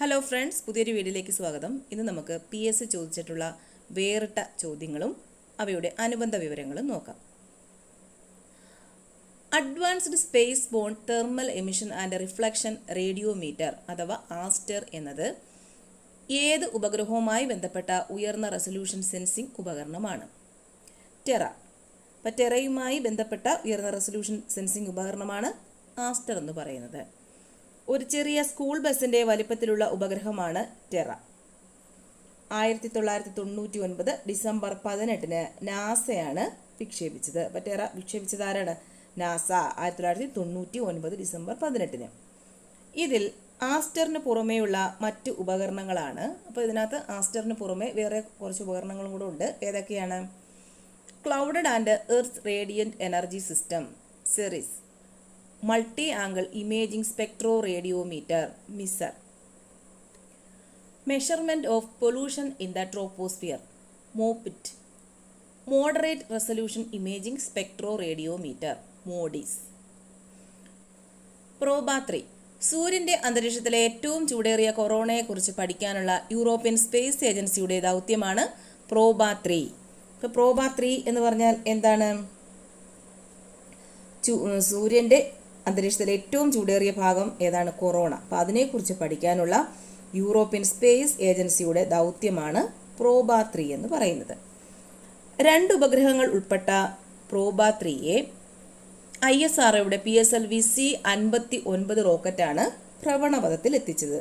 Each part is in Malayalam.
ഹലോ ഫ്രണ്ട്സ് പുതിയൊരു വീഡിയോയിലേക്ക് സ്വാഗതം. ഇന്ന് നമുക്ക് പി എസ് ചോദിച്ചിട്ടുള്ള വേറിട്ട ചോദ്യങ്ങളും അവയുടെ അനുബന്ധ വിവരങ്ങളും നോക്കാം. Advanced space borne thermal emission and reflection radiometer അഥവാ ആസ്റ്റർ എന്നത് ഏത് ഉപഗ്രഹവുമായി ബന്ധപ്പെട്ട ഉയർന്ന റെസൊല്യൂഷൻ സെൻസിംഗ് ഉപകരണമാണ്? ടെറ അപ്പം ടെറയുമായി ബന്ധപ്പെട്ട ഉയർന്ന റെസൊല്യൂഷൻ സെൻസിംഗ് ഉപകരണമാണ് ആസ്റ്റർ എന്ന് പറയുന്നത്. ഒരു ചെറിയ സ്കൂൾ ബസിന്റെ വലിപ്പത്തിലുള്ള ഉപഗ്രഹമാണ് ടെറ. ആയിരത്തി തൊള്ളായിരത്തി തൊണ്ണൂറ്റി ഒൻപത് ഡിസംബർ പതിനെട്ടിന് നാസയാണ് വിക്ഷേപിച്ചത്. അപ്പം ടെറ വിക്ഷേപിച്ചത് ആരാണ്? നാസ ആയിരത്തി തൊള്ളായിരത്തി തൊണ്ണൂറ്റി ഒൻപത് ഡിസംബർ പതിനെട്ടിന്. ഇതിൽ ആസ്റ്ററിന് പുറമേയുള്ള മറ്റ് ഉപകരണങ്ങളാണ്. അപ്പോൾ ഇതിനകത്ത് ആസ്റ്ററിന് പുറമെ വേറെ കുറച്ച് ഉപകരണങ്ങളും കൂടെ ഉണ്ട്. ഏതൊക്കെയാണ്? Clouded and earth radiant energy system CERES multi angle imaging spectroradiometer MISR. Measurement of pollution in the troposphere MOPITT moderate resolution imaging spectroradiometer MODIS Proba three സൂര്യന്റെ അന്തരീക്ഷത്തിലെ ഏറ്റവും ചൂടേറിയ കൊറോണയെക്കുറിച്ച് പഠിക്കാനുള്ള യൂറോപ്യൻ സ്പേസ് ഏജൻസിയുടെ ദൗത്യമാണ് പ്രോബാത്രി ഇപ്പോൾ പ്രോബാത്രി എന്ന് പറഞ്ഞാൽ എന്താണ്? സൂര്യന്റെ അന്തരീക്ഷത്തിലെ ഏറ്റവും ചൂടേറിയ ഭാഗം ഏതാണ്? കൊറോണ. അപ്പോൾ അതിനെക്കുറിച്ച് പഠിക്കാനുള്ള യൂറോപ്യൻ സ്പേസ് ഏജൻസിയുടെ ദൗത്യമാണ് പ്രോബ പ്രോബാത്രി എന്ന് പറയുന്നത്. രണ്ട് ഉപഗ്രഹങ്ങൾ ഉൾപ്പെട്ട പ്രോബാത്രിയെ ഐ എസ് ആർ ഒയുടെ P S L V C അൻപത്തി ഒൻപത് റോക്കറ്റാണ് ഭ്രവണപഥത്തിൽ എത്തിച്ചത്.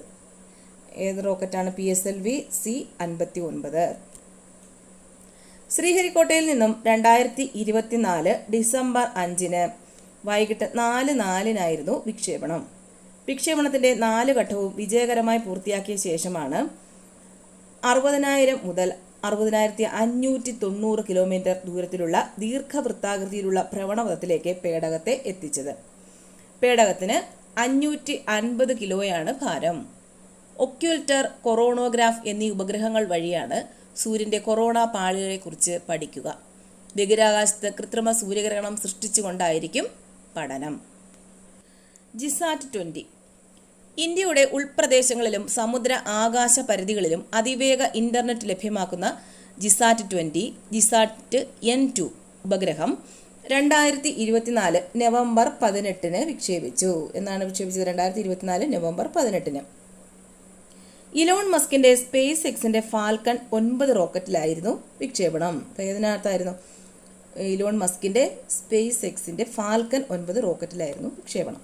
ഏത് റോക്കറ്റാണ് P S L V C? അൻപത്തി ഒൻപത് ശ്രീഹരിക്കോട്ടയിൽ നിന്നും രണ്ടായിരത്തി ഇരുപത്തിനാല് ഡിസംബർ അഞ്ചിന് വൈകിട്ട് നാല് നാലിനായിരുന്നു വിക്ഷേപണം. വിക്ഷേപണത്തിന്റെ നാല് ഘട്ടവും വിജയകരമായി പൂർത്തിയാക്കിയ ശേഷമാണ് അറുപതിനായിരം മുതൽ അറുപതിനായിരത്തി അഞ്ഞൂറ്റി തൊണ്ണൂറ് കിലോമീറ്റർ ദൂരത്തിലുള്ള ദീർഘവൃത്താകൃതിയിലുള്ള ഭ്രമണപഥത്തിലേക്ക് പേടകത്തെ എത്തിച്ചത്. പേടകത്തിന് അഞ്ഞൂറ്റി അൻപത് കിലോയാണ് ഭാരം. ഒക്യുൽറ്റർ കൊറോണോഗ്രാഫ് എന്നീ ഉപഗ്രഹങ്ങൾ വഴിയാണ് സൂര്യന്റെ കൊറോണ പാളികളെക്കുറിച്ച് പഠിക്കുക. ബഹിരാകാശത്ത് കൃത്രിമ സൂര്യഗ്രഹണം സൃഷ്ടിച്ചുകൊണ്ടായിരിക്കും പഠനം. GSAT twenty. ഇന്ത്യയുടെ ഉൾപ്രദേശങ്ങളിലും സമുദ്ര ആകാശ പരിധികളിലും അതിവേഗ ഇന്റർനെറ്റ് ലഭ്യമാക്കുന്ന GSAT twenty GSAT N two ഉപഗ്രഹം രണ്ടായിരത്തി ഇരുപത്തിനാല് നവംബർ പതിനെട്ടിന് വിക്ഷേപിച്ചു. എന്നാണ് വിക്ഷേപിച്ചത് രണ്ടായിരത്തി ഇരുപത്തിനാല് നവംബർ പതിനെട്ടിന്. ഇലോൺ മസ്കിന്റെ സ്പേസ് എക്സിന്റെ ഫാൽക്കൺ ഒൻപത് റോക്കറ്റിലായിരുന്നു വിക്ഷേപണം. ഏതിനകത്തായിരുന്നു ഇലോൺ മസ്കിന്റെ സ്പേസ് എക്സിന്റെ ഫാൽക്കൻ ഒൻപത് റോക്കറ്റിലായിരുന്നു വിക്ഷേപണം.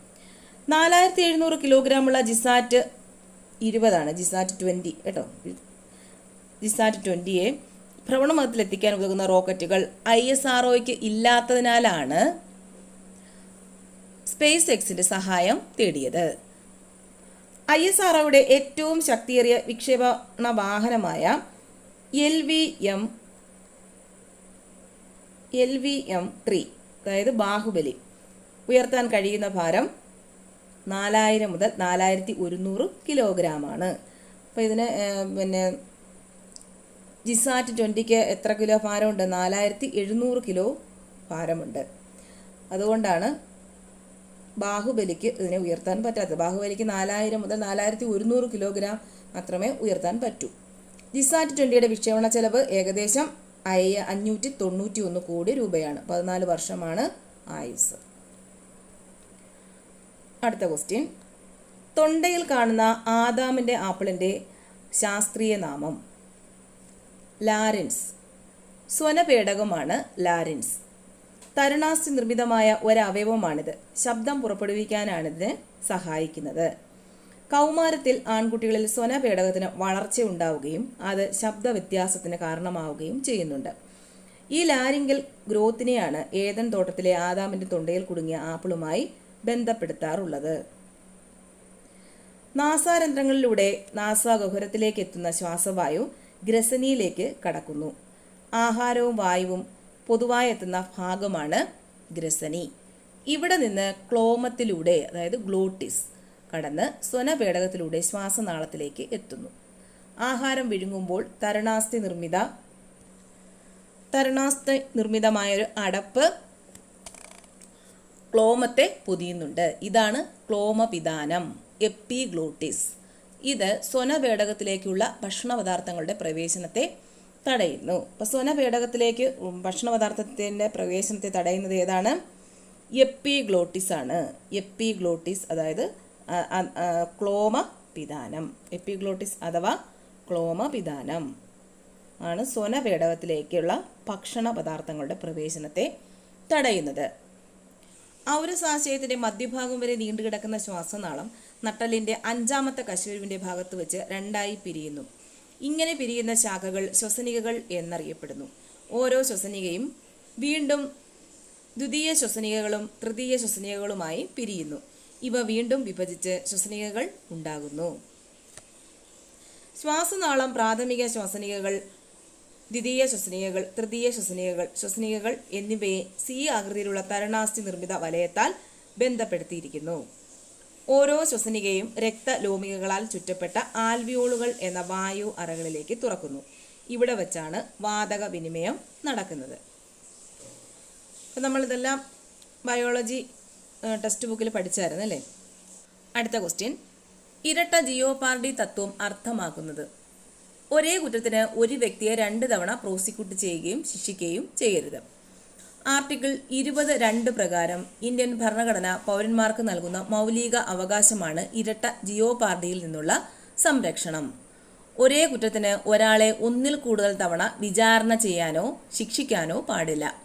നാലായിരത്തി എഴുന്നൂറ് കിലോഗ്രാമുള്ള ജിസാറ്റ് ഇരുപതാണ്. ജിസാറ്റ് ട്വന്റി കേട്ടോ? ജിസാറ്റ് ട്വന്റിയെ ഭ്രമണമതത്തിലെത്തിക്കാൻ ഉതകുന്ന റോക്കറ്റുകൾ ഐ എസ് ആർ ഇല്ലാത്തതിനാലാണ് സ്പേസ് എക്സിന്റെ സഹായം തേടിയത്. ഐ എസ് ആർ ഏറ്റവും ശക്തിയേറിയ വിക്ഷേപണ വാഹനമായ L V M L V M three അതായത് ബാഹുബലി. ഉയർത്താൻ കഴിയുന്ന ഭാരം നാലായിരം മുതൽ നാലായിരത്തി ഒരുന്നൂറ് കിലോഗ്രാമാണ്. അപ്പോൾ ഇതിന് പിന്നെ ജിസാറ്റ് ട്വന്റിക്ക് എത്ര കിലോ ഭാരമുണ്ട്? നാലായിരത്തി എഴുന്നൂറ് കിലോ ഭാരമുണ്ട്. അതുകൊണ്ടാണ് ബാഹുബലിക്ക് ഇതിനെ ഉയർത്താൻ പറ്റാത്തത്. ബാഹുബലിക്ക് നാലായിരം മുതൽ നാലായിരത്തി ഒരുന്നൂറ് കിലോഗ്രാം മാത്രമേ ഉയർത്താൻ പറ്റൂ. ജിസാറ്റ് ട്വന്റിയുടെ വിക്ഷേപണ ചെലവ് ഏകദേശം അയ്യ അഞ്ഞൂറ്റി തൊണ്ണൂറ്റി ഒന്ന് കോടി രൂപയാണ്. പതിനാല് വർഷമാണ് ആയുസ്. അടുത്ത ക്വസ്റ്റ്യൻ തൊണ്ടയിൽ കാണുന്ന ആദാമിന്റെ ആപ്പിളിന്റെ ശാസ്ത്രീയ നാമം ലാരൻസ്. സ്വനപേടകമാണ് ലാരൻസ്. തരുണാസ്തി നിർമ്മിതമായ ഒരവയവമാണിത്. ശബ്ദം പുറപ്പെടുവിക്കാനാണിതിന് സഹായിക്കുന്നത്. കൗമാരത്തിൽ ആൺകുട്ടികളിൽ സ്വനപേടകത്തിന് വളർച്ച ഉണ്ടാവുകയും അത് ശബ്ദ വ്യത്യാസത്തിന് കാരണമാവുകയും ചെയ്യുന്നുണ്ട്. ഈ ലാരിങ്കൽ ഗ്രോത്തിനെയാണ് ഏതൻ തോട്ടത്തിലെ ആദാമിന്റെ തൊണ്ടയിൽ കുടുങ്ങിയ ആപ്പിളുമായി ബന്ധപ്പെടുത്താറുള്ളത്. നാസാരന്ധ്രങ്ങളിലൂടെ നാസ ഗഹുരത്തിലേക്ക് എത്തുന്ന ശ്വാസവായു ഗ്രസനിയിലേക്ക് കടക്കുന്നു. ആഹാരവും വായുവും പൊതുവായി എത്തുന്ന ഭാഗമാണ് ഗ്രസനി. ഇവിടെ നിന്ന് ക്ലോമത്തിലൂടെ അതായത് ഗ്ലോട്ടിസ് കടന്ന് സ്വനപേടകത്തിലൂടെ ശ്വാസനാളത്തിലേക്ക് എത്തുന്നു. ആഹാരം വിഴുങ്ങുമ്പോൾ തരണാസ്ഥി നിർമ്മിത തരണാസ്ഥി നിർമ്മിതമായൊരു അടപ്പ് ക്ലോമത്തെ പൊതിയുന്നുണ്ട്. ഇതാണ് ക്ലോമപിതാനം എപ്പിഗ്ലോട്ടിസ്. ഇത് സ്വനപേടകത്തിലേക്കുള്ള ഭക്ഷണ പദാർത്ഥങ്ങളുടെ പ്രവേശനത്തെ തടയുന്നു. അപ്പോൾ സ്വനപേടകത്തിലേക്ക് ഭക്ഷണ പദാർത്ഥത്തിന്റെ പ്രവേശനത്തെ തടയുന്നത് ഏതാണ്? എപ്പിഗ്ലോട്ടിസ് ആണ് എപ്പിഗ്ലോട്ടിസ് അതായത് ക്ലോമ പിതാനം എപ്പിഗ്ലോട്ടിസ് അഥവാ ക്ലോമ പിതാനം ആണ് സ്വനപേടകത്തിലേക്കുള്ള ഭക്ഷണ പദാർത്ഥങ്ങളുടെ പ്രവേശനത്തെ തടയുന്നത്. ഔരസാശയത്തിന്റെ മധ്യഭാഗം വരെ നീണ്ടുകിടക്കുന്ന ശ്വാസനാളം നട്ടലിന്റെ അഞ്ചാമത്തെ കശുവിന്റെ ഭാഗത്ത് വെച്ച് രണ്ടായി പിരിയുന്നു. ഇങ്ങനെ പിരിയുന്ന ശാഖകൾ ശ്വസനികകൾ എന്നറിയപ്പെടുന്നു. ഓരോ ശ്വസനികയും വീണ്ടും ദ്വിതീയ ശ്വസനികകളും തൃതീയ ശ്വസനികകളുമായി പിരിയുന്നു. ഇവ വീണ്ടും വിഭജിച്ച് ശ്വസനികകൾ ഉണ്ടാകുന്നു. ശ്വാസനാളം പ്രാഥമിക ശ്വസനികകൾ ദ്വിതീയ ശ്വസനികകൾ തൃതീയ ശ്വസനികകൾ ശ്വസനികകൾ എന്നിവയെ സി ആകൃതിയിലുള്ള തരണാസ്ഥി നിർമ്മിത വലയത്താൽ ബന്ധപ്പെടുത്തിയിരിക്കുന്നു. ഓരോ ശ്വസനികയും രക്തലോമികകളാൽ ചുറ്റപ്പെട്ട ആൽവിയോളുകൾ എന്ന വായു അറകളിലേക്ക് തുറക്കുന്നു. ഇവിടെ വച്ചാണ് വാതക വിനിമയം നടക്കുന്നത്. അപ്പം നമ്മളിതെല്ലാം ബയോളജി ടെക്സ്റ്റ് ബുക്കിൽ പഠിച്ചായിരുന്നു അല്ലേ? അടുത്ത ക്വസ്റ്റ്യൻ ഇരട്ട ജിയോപാർഡി തത്വം അർത്ഥമാക്കുന്നത്. ഒരേ കുറ്റത്തിന് ഒരു വ്യക്തിയെ രണ്ട് തവണ പ്രോസിക്യൂട്ട് ചെയ്യുകയും ശിക്ഷിക്കുകയും ചെയ്യരുത്. ആർട്ടിക്കിൾ ഇരുപത് രണ്ട് പ്രകാരം ഇന്ത്യൻ ഭരണഘടന പൗരന്മാർക്ക് നൽകുന്ന മൗലിക അവകാശമാണ് ഇരട്ട ജിയോപാർഡിയിൽ നിന്നുള്ള സംരക്ഷണം. ഒരേ കുറ്റത്തിന് ഒരാളെ ഒന്നിൽ കൂടുതൽ തവണ വിചാരണ ചെയ്യാനോ ശിക്ഷിക്കാനോ പാടില്ല.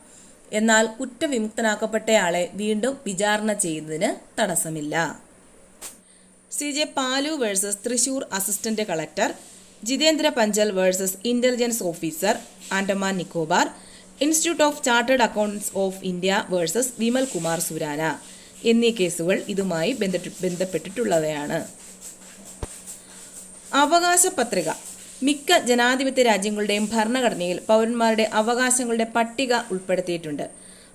എന്നാൽ കുറ്റവിമുക്തനാക്കപ്പെട്ടയാളെ വീണ്ടും വിചാരണ ചെയ്യുന്നതിന് തടസ്സമില്ല. C J Palu versus Thrissur assistant collector Jitendra Panchal versus intelligence officer Andaman Nicobar institute of chartered accountants of India versus Vimal Kumar Surana എന്നീ കേസുകൾ ഇതുമായി ബന്ധപ്പെട്ട് ബന്ധപ്പെട്ടിട്ടുള്ളവയാണ്. അവകാശ പത്രിക മിക്ക ജനാധിപത്യ രാജ്യങ്ങളുടെയും ഭരണഘടനയിൽ പൗരന്മാരുടെ അവകാശങ്ങളുടെ പട്ടിക ഉൾപ്പെടുത്തിയിട്ടുണ്ട്.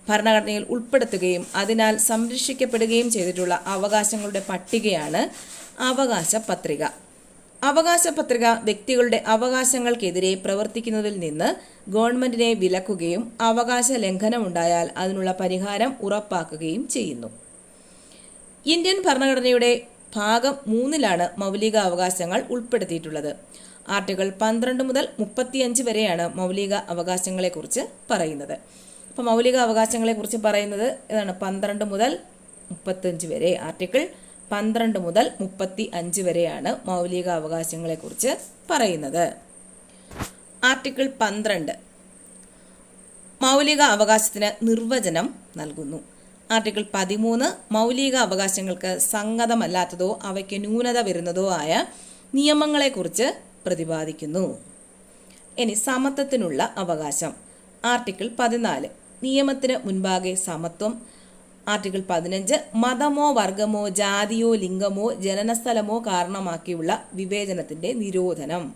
ഭരണഘടനയിൽ ഉൾപ്പെടുത്തുകയും അതിനാൽ സംരക്ഷിക്കപ്പെടുകയും ചെയ്തിട്ടുള്ള അവകാശങ്ങളുടെ പട്ടികയാണ് അവകാശ പത്രിക. അവകാശ പത്രിക വ്യക്തികളുടെ അവകാശങ്ങൾക്കെതിരെ പ്രവർത്തിക്കുന്നതിൽ നിന്ന് ഗവൺമെന്റിനെ വിലക്കുകയും അവകാശ ലംഘനമുണ്ടായാൽ അതിനുള്ള പരിഹാരം ഉറപ്പാക്കുകയും ചെയ്യുന്നു. ഇന്ത്യൻ ഭരണഘടനയുടെ ഭാഗം മൂന്നിലാണ് മൗലിക അവകാശങ്ങൾ ഉൾപ്പെടുത്തിയിട്ടുള്ളത്. ആർട്ടിക്കിൾ പന്ത്രണ്ട് മുതൽ മുപ്പത്തിയഞ്ച് വരെയാണ് മൗലിക അവകാശങ്ങളെക്കുറിച്ച് പറയുന്നത്. അപ്പോൾ മൗലിക അവകാശങ്ങളെക്കുറിച്ച് പറയുന്നത് ഇതാണ് പന്ത്രണ്ട് മുതൽ മുപ്പത്തഞ്ച് വരെ. ആർട്ടിക്കിൾ പന്ത്രണ്ട് മുതൽ മുപ്പത്തി അഞ്ച് വരെയാണ് മൗലിക അവകാശങ്ങളെക്കുറിച്ച് പറയുന്നത്. ആർട്ടിക്കിൾ പന്ത്രണ്ട്. മൗലിക അവകാശത്തിന് നിർവചനം നൽകുന്നു. ആർട്ടിക്കിൾ പതിമൂന്ന്. മൗലിക അവകാശങ്ങൾക്ക് സംഗതമല്ലാത്തതോ അവയ്ക്ക് ന്യൂനത വരുന്നതോ ആയ നിയമങ്ങളെക്കുറിച്ച് പ്രതിപാദിക്കുന്നു. ഇനി സമത്വത്തിനുള്ള അവകാശം. ആർട്ടിക്കിൾ പതിനാല്. നിയമത്തിന് മുൻപാകെ സമത്വം. ആർട്ടിക്കിൾ പതിനഞ്ച്. മതമോ വർഗമോ ജാതിയോ ലിംഗമോ ജനനസ്ഥലമോ കാരണമാക്കിയുള്ള വിവേചനത്തിന്റെ നിരോധനം.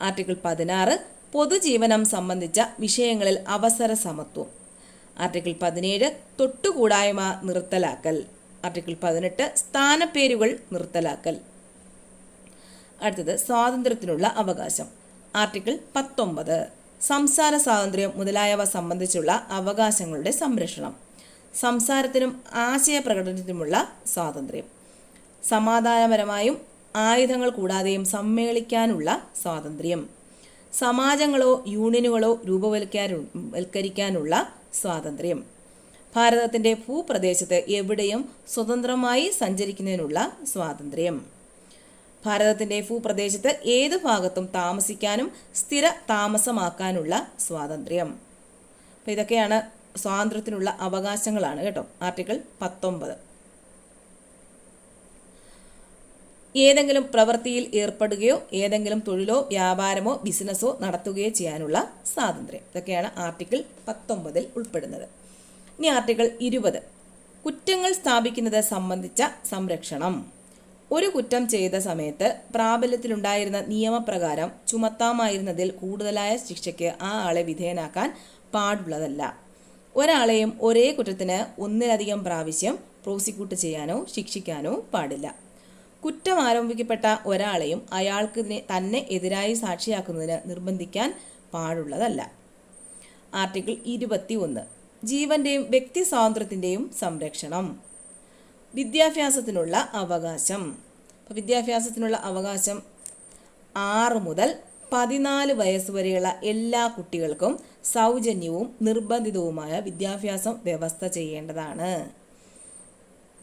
ആർട്ടിക്കിൾ പതിനാറ്. പൊതുജീവനം സംബന്ധിച്ച വിഷയങ്ങളിൽ അവസര സമത്വം. ആർട്ടിക്കിൾ പതിനേഴ്. തൊട്ടുകൂടായ്മ നിർത്തലാക്കൽ. ആർട്ടിക്കിൾ പതിനെട്ട്. സ്ഥാനപ്പേരുകൾ നിർത്തലാക്കൽ. അടുത്തത് സ്വാതന്ത്ര്യത്തിനുള്ള അവകാശം. ആർട്ടിക്കിൾ പത്തൊമ്പത്. സംസാര സ്വാതന്ത്ര്യം മുതലായവ സംബന്ധിച്ചുള്ള അവകാശങ്ങളുടെ സംരക്ഷണം. സംസാരത്തിനും ആശയപ്രകടനത്തിനുമുള്ള സ്വാതന്ത്ര്യം. സമാധാനപരമായും ആയുധങ്ങൾ കൂടാതെയും സമ്മേളിക്കാനുള്ള സ്വാതന്ത്ര്യം. സമാജങ്ങളോ യൂണിയനുകളോ രൂപവൽക്കാരു വൽക്കരിക്കാനുള്ള സ്വാതന്ത്ര്യം. ഭാരതത്തിന്റെ ഭൂപ്രദേശത്ത് എവിടെയും സ്വതന്ത്രമായി സഞ്ചരിക്കുന്നതിനുള്ള സ്വാതന്ത്ര്യം. ഭാരതത്തിന്റെ ഭൂപ്രദേശത്ത് ഏത് ഭാഗത്തും താമസിക്കാനും സ്ഥിര താമസമാക്കാനുള്ള സ്വാതന്ത്ര്യം. അപ്പൊ ഇതൊക്കെയാണ് സ്വാതന്ത്ര്യത്തിനുള്ള അവകാശങ്ങളാണ് കേട്ടോ. ആർട്ടിക്കിൾ പത്തൊമ്പത്. ഏതെങ്കിലും പ്രവൃത്തിയിൽ ഏർപ്പെടുകയോ ഏതെങ്കിലും തൊഴിലോ വ്യാപാരമോ ബിസിനസ്സോ നടത്തുകയോ ചെയ്യാനുള്ള സ്വാതന്ത്ര്യം. ഇതൊക്കെയാണ് ആർട്ടിക്കിൾ പത്തൊമ്പതിൽ ഉൾപ്പെടുന്നത്. ഇനി ആർട്ടിക്കിൾ ഇരുപത്. കുറ്റങ്ങൾ സ്ഥാപിക്കുന്നത് സംബന്ധിച്ച സംരക്ഷണം. ഒരു കുറ്റം ചെയ്ത സമയത്ത് പ്രാബല്യത്തിലുണ്ടായിരുന്ന നിയമപ്രകാരം ചുമത്താമായിരുന്നതിൽ കൂടുതലായ ശിക്ഷയ്ക്ക് ആ ആളെ വിധേയനാക്കാൻ പാടുള്ളതല്ല. ഒരാളെയും ഒരേ കുറ്റത്തിന് ഒന്നിലധികം പ്രാവശ്യം പ്രോസിക്യൂട്ട് ചെയ്യാനോ ശിക്ഷിക്കാനോ പാടില്ല. കുറ്റം ആരംഭിക്കപ്പെട്ട ഒരാളെയും അയാൾക്ക് തന്നെ എതിരായി സാക്ഷിയാക്കുന്നതിന് നിർബന്ധിക്കാൻ പാടുള്ളതല്ല. ആർട്ടിക്കിൾ ഇരുപത്തി ഒന്ന് ജീവന്റെയും വ്യക്തി സ്വാതന്ത്ര്യത്തിന്റെയും സംരക്ഷണം. വിദ്യാഭ്യാസത്തിനുള്ള അവകാശം. അപ്പോൾ വിദ്യാഭ്യാസത്തിനുള്ള അവകാശം ആറ് മുതൽ പതിനാല് വയസ്സ് വരെയുള്ള എല്ലാ കുട്ടികൾക്കും സൗജന്യവും നിർബന്ധിതവുമായ വിദ്യാഭ്യാസം വ്യവസ്ഥ ചെയ്യേണ്ടതാണ്.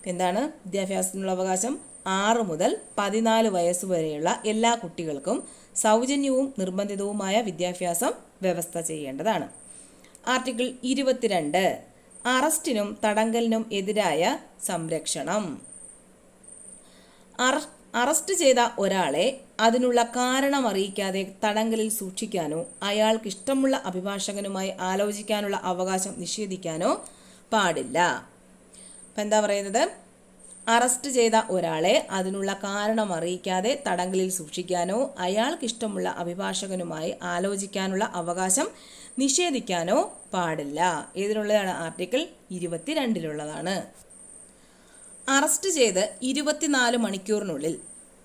എന്താണ് വിദ്യാഭ്യാസത്തിനുള്ള അവകാശം? ആറ് മുതൽ പതിനാല് വയസ്സ് വരെയുള്ള എല്ലാ കുട്ടികൾക്കും സൗജന്യവും നിർബന്ധിതവുമായ വിദ്യാഭ്യാസം വ്യവസ്ഥ ചെയ്യേണ്ടതാണ്. ആർട്ടിക്കിൾ ഇരുപത്തിരണ്ട് അറസ്റ്റിനും തടങ്കലിനും എതിരായ സംരക്ഷണം. അറസ്റ്റ് ചെയ്ത ഒരാളെ അതിനുള്ള കാരണം അറിയിക്കാതെ തടങ്കലിൽ സൂക്ഷിക്കാനോ അയാൾക്ക് ഇഷ്ടമുള്ള അഭിഭാഷകനുമായി ആലോചിക്കാനുള്ള അവകാശം നിഷേധിക്കാനോ പാടില്ല. അപ്പം എന്താ പറയുന്നത്? അറസ്റ്റ് ചെയ്ത ഒരാളെ അതിനുള്ള കാരണം അറിയിക്കാതെ തടങ്കലിൽ സൂക്ഷിക്കാനോ അയാൾക്ക് ഇഷ്ടമുള്ള അഭിഭാഷകനുമായി ആലോചിക്കാനുള്ള അവകാശം നിഷേധിക്കാനോ പാടില്ല. ഇതിനുള്ളതാണ് ആർട്ടിക്കിൾ ഇരുപത്തിരണ്ടിലുള്ളതാണ്. അറസ്റ്റ് ചെയ്ത് ഇരുപത്തിനാല് മണിക്കൂറിനുള്ളിൽ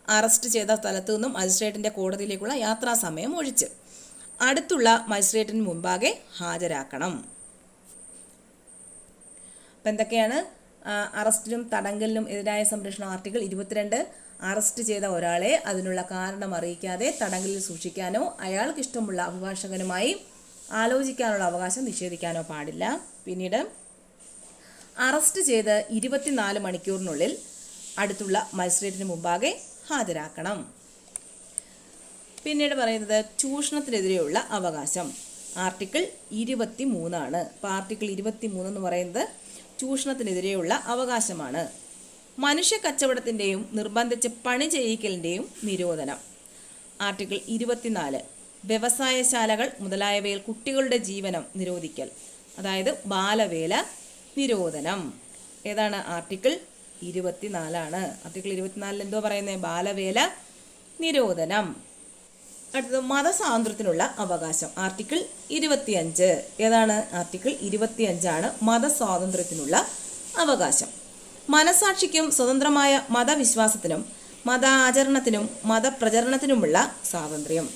അറസ്റ്റ് ചെയ്ത സ്ഥലത്തു നിന്നും മജിസ്ട്രേറ്റിന്റെ കോടതിയിലേക്കുള്ള യാത്രാ സമയം ഒഴിച്ച് അടുത്തുള്ള മജിസ്ട്രേറ്റിന് മുമ്പാകെ ഹാജരാക്കണം. അപ്പം എന്തൊക്കെയാണ് അറസ്റ്റിനും തടങ്കലിനും എതിരായ സംരക്ഷണ ആർട്ടിക്കിൾ ഇരുപത്തിരണ്ട് അറസ്റ്റ് ചെയ്ത ഒരാളെ അതിനുള്ള കാരണം അറിയിക്കാതെ തടങ്കലിൽ സൂക്ഷിക്കാനോ അയാൾക്ക് ഇഷ്ടമുള്ള അഭിഭാഷകനുമായി ആലോചിക്കാനുള്ള അവകാശം നിഷേധിക്കാനോ പാടില്ല. പിന്നീട് അറസ്റ്റ് ചെയ്ത് ഇരുപത്തിനാല് മണിക്കൂറിനുള്ളിൽ അടുത്തുള്ള മജിസ്ട്രേറ്റിന് മുമ്പാകെ ഹാജരാക്കണം. പിന്നീട് പറയുന്നത് ചൂഷണത്തിനെതിരെയുള്ള അവകാശം. ആർട്ടിക്കിൾ ഇരുപത്തി മൂന്നാണ് അപ്പോൾ ആർട്ടിക്കിൾ ഇരുപത്തി മൂന്ന് എന്ന് പറയുന്നത് ചൂഷണത്തിനെതിരെയുള്ള അവകാശമാണ്. മനുഷ്യ കച്ചവടത്തിന്റെയും നിർബന്ധിച്ച് പണി ചെയ്യിക്കലിന്റെയും നിരോധനം. ആർട്ടിക്കിൾ ഇരുപത്തിനാല്. വ്യവസായശാലകൾ മുതലായവയിൽ കുട്ടികളുടെ ജീവനം നിരോധിക്കൽ അതായത് ബാലവേല നിരോധനം. ഏതാണ് ആർട്ടിക്കിൾ ഇരുപത്തിനാലാണ്? ആർട്ടിക്കിൾ ഇരുപത്തിനാലിൽ എന്തോ പറയുന്നത് ബാലവേല നിരോധനം. അടുത്തത് മതസ്വാതന്ത്ര്യത്തിനുള്ള അവകാശം. ആർട്ടിക്കിൾ ഇരുപത്തിയഞ്ച്. ഏതാണ്? ആർട്ടിക്കിൾ ഇരുപത്തിയഞ്ചാണ് മതസ്വാതന്ത്ര്യത്തിനുള്ള അവകാശം. മനസാക്ഷിക്കും സ്വതന്ത്രമായ മതവിശ്വാസത്തിനും മതാചരണത്തിനും മതപ്രചരണത്തിനുമുള്ള സ്വാതന്ത്ര്യം.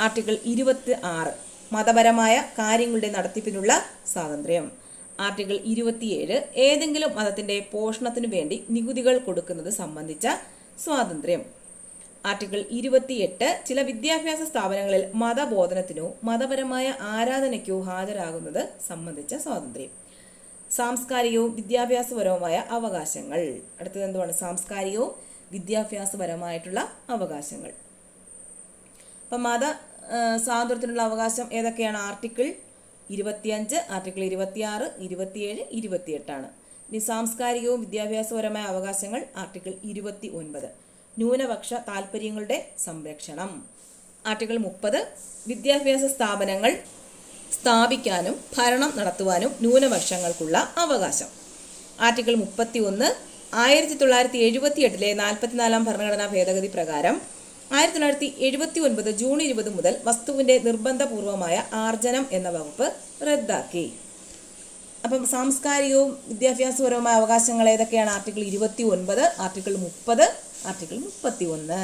ആർട്ടിക്കിൾ ഇരുപത്തി ആറ് മതപരമായ കാര്യങ്ങളുടെ നടത്തിപ്പിനുള്ള സ്വാതന്ത്ര്യം. ആർട്ടിക്കിൾ ഇരുപത്തിയേഴ്. ഏതെങ്കിലും മതത്തിന്റെ പോഷണത്തിനു വേണ്ടി നികുതികൾ കൊടുക്കുന്നത് സംബന്ധിച്ച സ്വാതന്ത്ര്യം. ആർട്ടിക്കിൾ ഇരുപത്തിയെട്ട് ചില വിദ്യാഭ്യാസ സ്ഥാപനങ്ങളിൽ മതബോധനത്തിനോ മതപരമായ ആരാധനയ്ക്കോ ഹാജരാകുന്നത് സംബന്ധിച്ച സ്വാതന്ത്ര്യം. സാംസ്കാരികവും വിദ്യാഭ്യാസപരവുമായ അവകാശങ്ങൾ. അടുത്തത് എന്തുവാണ്? സാംസ്കാരികവും വിദ്യാഭ്യാസപരമായിട്ടുള്ള അവകാശങ്ങൾ. അപ്പം മത സ്വാതന്ത്ര്യത്തിനുള്ള അവകാശം ഏതൊക്കെയാണ്? ആർട്ടിക്കിൾ ഇരുപത്തിയഞ്ച് ആർട്ടിക്കിൾ ഇരുപത്തിയാറ് ഇരുപത്തിയേഴ് ഇരുപത്തിയെട്ടാണ്. ഇനി സാംസ്കാരികവും വിദ്യാഭ്യാസപരമായ അവകാശങ്ങൾ ആർട്ടിക്കിൾ ഇരുപത്തി ഒൻപത് ന്യൂനപക്ഷ താൽപ്പര്യങ്ങളുടെ സംരക്ഷണം. ആർട്ടിക്കിൾ മുപ്പത് വിദ്യാഭ്യാസ സ്ഥാപനങ്ങൾ സ്ഥാപിക്കാനും ഭരണം നടത്തുവാനും ന്യൂനപക്ഷങ്ങൾക്കുള്ള അവകാശം. ആർട്ടിക്കിൾ മുപ്പത്തി ഒന്ന് ആയിരത്തി തൊള്ളായിരത്തി എഴുപത്തി എട്ടിലെ നാൽപ്പത്തിനാലാം ഭരണഘടനാ ഭേദഗതി പ്രകാരം ആയിരത്തി തൊള്ളായിരത്തി എഴുപത്തി ഒൻപത് ജൂൺ ഇരുപത് മുതൽ വസ്തുവിന്റെ നിർബന്ധപൂർവമായ ആർജനം എന്ന വകുപ്പ് റദ്ദാക്കി. അപ്പം സാംസ്കാരികവും വിദ്യാഭ്യാസപരവുമായ അവകാശങ്ങൾ ഏതൊക്കെയാണ്? ആർട്ടിക്കിൾ ഇരുപത്തി ഒൻപത് ആർട്ടിക്കിൾ മുപ്പത് ആർട്ടിക്കിൾ മുപ്പത്തി ഒന്ന്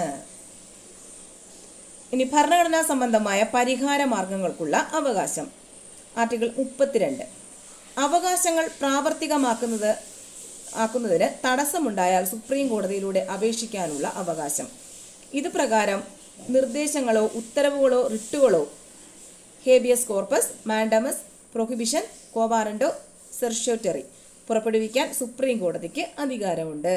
ഇനി ഭരണഘടനാ സംബന്ധമായ പരിഹാര മാർഗങ്ങൾക്കുള്ള അവകാശം. ആർട്ടിക്കിൾ മുപ്പത്തിരണ്ട്. അവകാശങ്ങൾ പ്രാവർത്തികമാക്കുന്നത് ആക്കുന്നതിന് തടസ്സമുണ്ടായാൽ സുപ്രീം കോടതിയിലൂടെ അപേക്ഷിക്കാനുള്ള അവകാശം. ഇത് പ്രകാരം നിർദ്ദേശങ്ങളോ ഉത്തരവുകളോ റിട്ടുകളോ habeas corpus mandamus prohibition quo warranto certiorari പുറപ്പെടുവിക്കാൻ supreme കോടതിക്ക് അധികാരമുണ്ട്.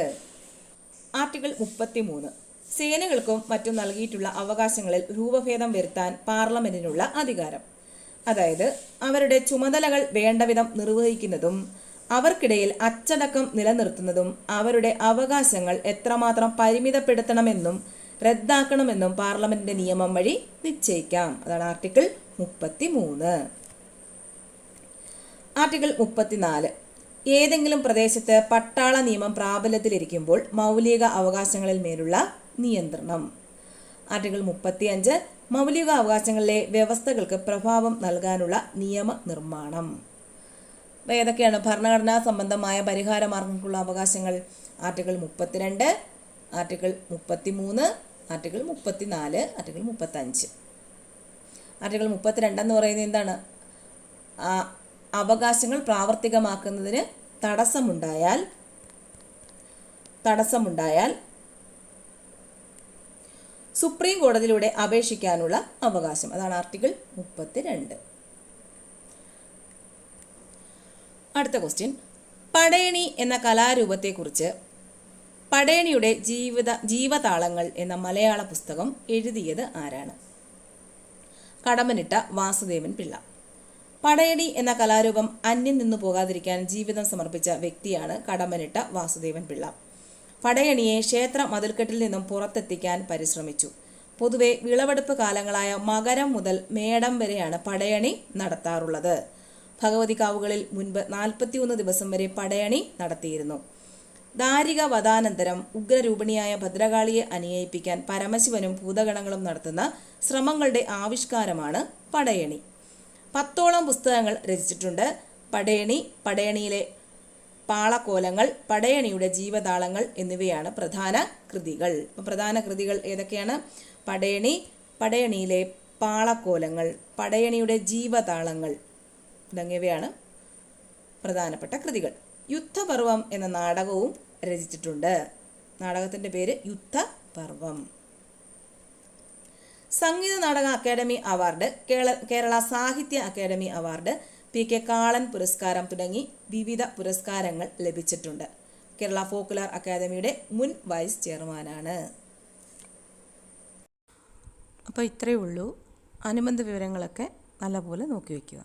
ആർട്ടിക്കിൾ മുപ്പത്തിമൂന്ന്. സേനകൾക്കും മറ്റും നൽകിയിട്ടുള്ള അവകാശങ്ങളിൽ രൂപഭേദം വരുത്താൻ പാർലമെന്റിനുള്ള അധികാരം. അതായത് അവരുടെ ചുമതലകൾ വേണ്ടവിധം നിർവഹിക്കുന്നതും അവർക്കിടയിൽ അച്ചടക്കം നിലനിർത്തുന്നതും അവരുടെ അവകാശങ്ങൾ എത്രമാത്രം പരിമിതപ്പെടുത്തണമെന്നും റദ്ദാക്കണമെന്നും പാർലമെന്റിന്റെ നിയമം വഴി നിശ്ചയിക്കാം. അതാണ് ആർട്ടിക്കിൾ മുപ്പത്തി മൂന്ന് ആർട്ടിക്കിൾ മുപ്പത്തിനാല്. ഏതെങ്കിലും പ്രദേശത്ത് പട്ടാള നിയമം പ്രാബല്യത്തിലിരിക്കുമ്പോൾ മൗലിക അവകാശങ്ങളിൽ മേലുള്ള നിയന്ത്രണം. ആർട്ടിക്കിൾ മുപ്പത്തി അഞ്ച് മൗലിക അവകാശങ്ങളിലെ വ്യവസ്ഥകൾക്ക് പ്രഭാവം നൽകാനുള്ള നിയമ നിർമ്മാണം അപ്പോൾ ഏതൊക്കെയാണ് ഭരണഘടനാ സംബന്ധമായ പരിഹാര മാർഗങ്ങൾക്കുള്ള അവകാശങ്ങൾ. ആർട്ടിക്കിൾ മുപ്പത്തിരണ്ട് ആർട്ടിക്കിൾ മുപ്പത്തി മൂന്ന് ആർട്ടിക്കിൾ മുപ്പത്തി നാല് ആർട്ടിക്കിൾ മുപ്പത്തഞ്ച്. ആർട്ടിക്കിൾ മുപ്പത്തിരണ്ടെന്ന് പറയുന്നത് എന്താണ്? അവകാശങ്ങൾ പ്രാവർത്തികമാക്കുന്നതിന് തടസ്സമുണ്ടായാൽ തടസ്സമുണ്ടായാൽ സുപ്രീം കോടതിയിലൂടെ അപേക്ഷിക്കാനുള്ള അവകാശം. അതാണ് ആർട്ടിക്കിൾ മുപ്പത്തി രണ്ട് അടുത്ത ക്വസ്റ്റ്യൻ. പടയണി എന്ന കലാരൂപത്തെക്കുറിച്ച് പടയണിയുടെ ജീവിത ജീവതാളങ്ങൾ എന്ന മലയാള പുസ്തകം എഴുതിയത് ആരാണ്? കടമനിട്ട വാസുദേവൻ പിള്ള. പടയണി എന്ന കലാരൂപം അന്യം നിന്നു പോകാതിരിക്കാൻ ജീവിതം സമർപ്പിച്ച വ്യക്തിയാണ് കടമനിട്ട വാസുദേവൻ പിള്ള. പടയണിയെ ക്ഷേത്ര മതിൽക്കെട്ടിൽ നിന്നും പുറത്തെത്തിക്കാൻ പരിശ്രമിച്ചു. പൊതുവെ വിളവെടുപ്പ് കാലങ്ങളായ മകരം മുതൽ മേടം വരെയാണ് പടയണി നടത്താറുള്ളത്. ഭഗവതികാവുകളിൽ മുൻപ് നാൽപ്പത്തിയൊന്ന് ദിവസം വരെ പടയണി നടത്തിയിരുന്നു. ദാരിക വധാനന്തരം ഉഗ്രരൂപിണിയായ ഭദ്രകാളിയെ അനുനയിപ്പിക്കാൻ പരമശിവനും ഭൂതഗണങ്ങളും നടത്തുന്ന ശ്രമങ്ങളുടെ ആവിഷ്കാരമാണ് പടയണി. പത്തോളം പുസ്തകങ്ങൾ രചിച്ചിട്ടുണ്ട്. പടയണി പടയണിയിലെ പാളക്കോലങ്ങൾ പടയണിയുടെ ജീവതാളങ്ങൾ എന്നിവയാണ് പ്രധാന കൃതികൾ. അപ്പം പ്രധാന കൃതികൾ ഏതൊക്കെയാണ്? പടയണി പടയണിയിലെ പാളക്കോലങ്ങൾ പടയണിയുടെ ജീവതാളങ്ങൾ തുടങ്ങിയവയാണ് പ്രധാനപ്പെട്ട കൃതികൾ. യുദ്ധപർവം എന്ന നാടകവും രചിച്ചിട്ടുണ്ട്. നാടകത്തിന്റെ പേര് യുദ്ധപർവം. Sangeetha Nataka academy award Kerala Sahitya academy award P K Kalan പുരസ്കാരം തുടങ്ങി വിവിധ പുരസ്കാരങ്ങൾ ലഭിച്ചിട്ടുണ്ട്. കേരള ഫോക്കുലർ അക്കാദമിയുടെ മുൻ വൈസ് ചെയർമാനാണ്. അപ്പോൾ ഇത്രയേ ഉള്ളൂ. അനുബന്ധ വിവരങ്ങളൊക്കെ നല്ലപോലെ നോക്കി വയ്ക്കുക